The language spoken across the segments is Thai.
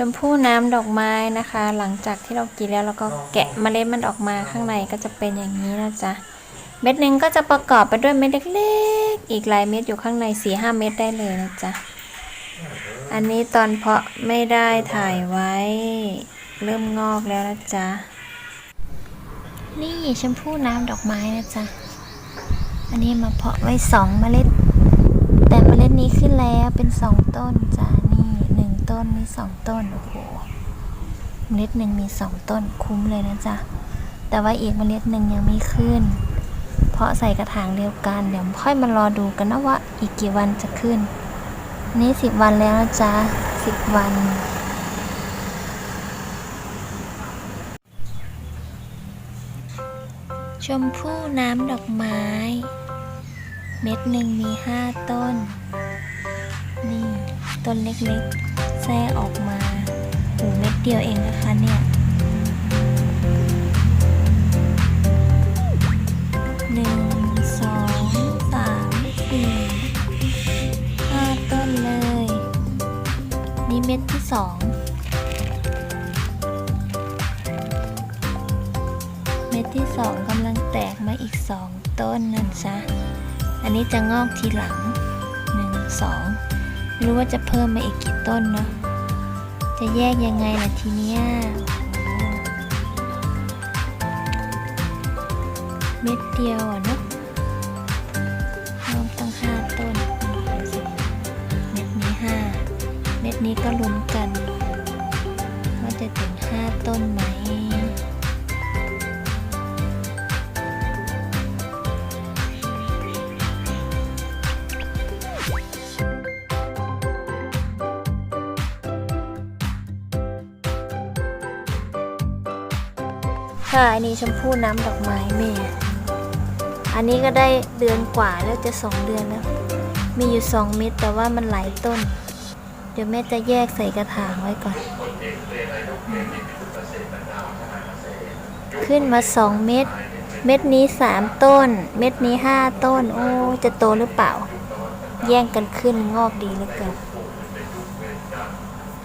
ชมพู่น้ำดอกไม้นะคะ หลังจากที่เรากินแล้วเราก็แกะเมล็ดมันออกมาข้างในก็จะเป็นอย่างนี้นะจ๊ะเม็ดหนึ่งก็จะประกอบไปด้วยเม็ดเล็กๆ อีกหลายเม็ดอยู่ข้างใน4ีห้าเม็ดได้เลยนะจ๊ะอันนี้ตอนเพาะไม่ได้ถ่ายไว้ เริ่มงอกแล้วนะจ๊ะนี่ชมพู่น้ำดอกไม้นะจ๊ะอันนี้มาเพาะไว้สองเมล็ด แต่เมล็ดนี้ขึ้นแล้วเป็นสองต้นจ้ะนี่หนึ่ง ต้นมีสองต้น โอ้โหเมล็ดหนึ่งมีสองต้นคุ้มเลยนะจ๊ะ แต่ว่าอีกเมล็ดหนึ่งยังไม่ขึ้น เพราะใส่กระถางเดียวกัน เดี๋ยวค่อยมารอดูกันนะว่าอีกกี่วันจะขึ้น นี่สิบวันแล้วนะจ๊ะสิบวันชมพู่น้ำดอกไม้ เม็ดหนึ่งมีห้าต้น นี่ ต้นเล็กๆ แทรกออกมาหูเม็ดเดียวเองนะคะเนี่ยหนึ่งสองสามสี่ห้าต้นเลย นี่เม็ดที่สองเม็ดที่สองกำลังแตกมาอีกสองต้นนั่นจ้ะอันนี้จะงอกทีหลังหนึ่งสองไม่รู้ว่าจะเพิ่มมาอีกกี่ต้นเนาะ จะแยกยังไงล่ะทีเนี้ยเม็ดเดียวอะเนาะรวมตั้งห้าต้น เม็ดนี้ห้าเม็ดนี้ก็ลุ้นกัน ว่าจะถึงห้าต้นไหม ค่ะอันนี้ชมพู่น้ำดอกไม้แม่ อันนี้ก็ได้เดือนกว่าแล้วจะสองเดือนแล้ว มีอยู่สองเม็ดแต่ว่ามันหลายต้น เดี๋ยวแม่จะแยกใส่กระถางไว้ก่อน ขึ้นมาสองเม็ด เม็ดนี้สามต้น เม็ดนี้ห้าต้น โอ้ จะโตหรือเปล่า แย่งกันขึ้นงอกดีเหลือเกิน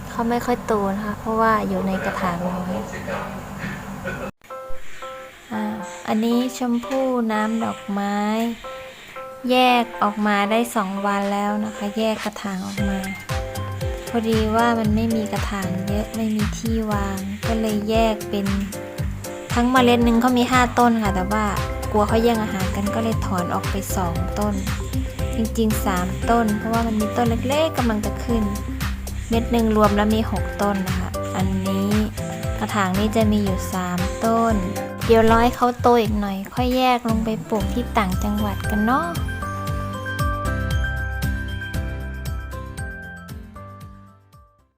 เขาไม่ค่อยโตนะคะ เพราะว่าอยู่ในกระถางน้อย อันนี้ชมพู่น้ำดอกไม้ แยกออกมาได้สองวันแล้วนะคะ แยกกระถางออกมา พอดีว่ามันไม่มีกระถางเยอะไม่มีที่วาง ก็เลยแยกเป็นทั้งเมล็ดหนึ่งเขามี 5 ต้นค่ะ แต่ว่ากลัวเขาแย่งอาหารกันก็เลยถอนออกไป 2 ต้น จริงๆ 3 ต้น เพราะว่ามันมีต้นเล็กๆกำลังจะขึ้น เม็ดหนึ่งรวมแล้วมี 6 ต้นนะคะ อันนี้กระถางนี้จะมีอยู่ 3 ต้น เดี๋ยวรอให้เขาโตอีกหน่อย ค่อยแยกลงไปปลูกที่ต่างจังหวัดกันเนาะ